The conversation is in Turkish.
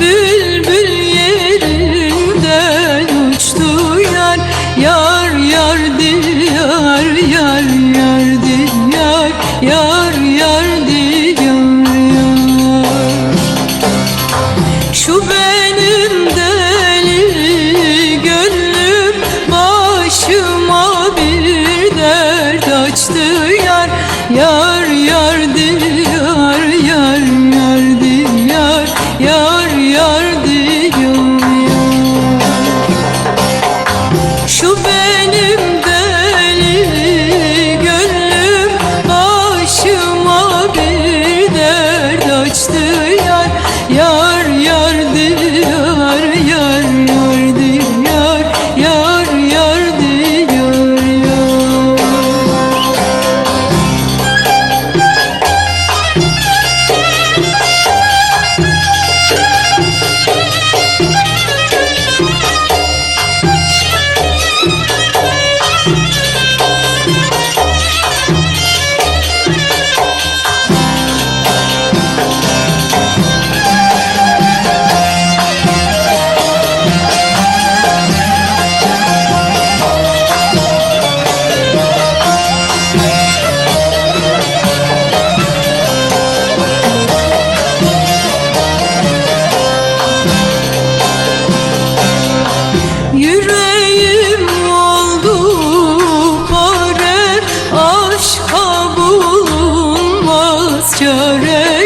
bülbül yerinden uçtu yar Yar yar diyar yar yar diyar Yar yar diyar. Şu benim deli gönlüm başıma bir dert açtı yar Yar yar başka bulunmaz çare.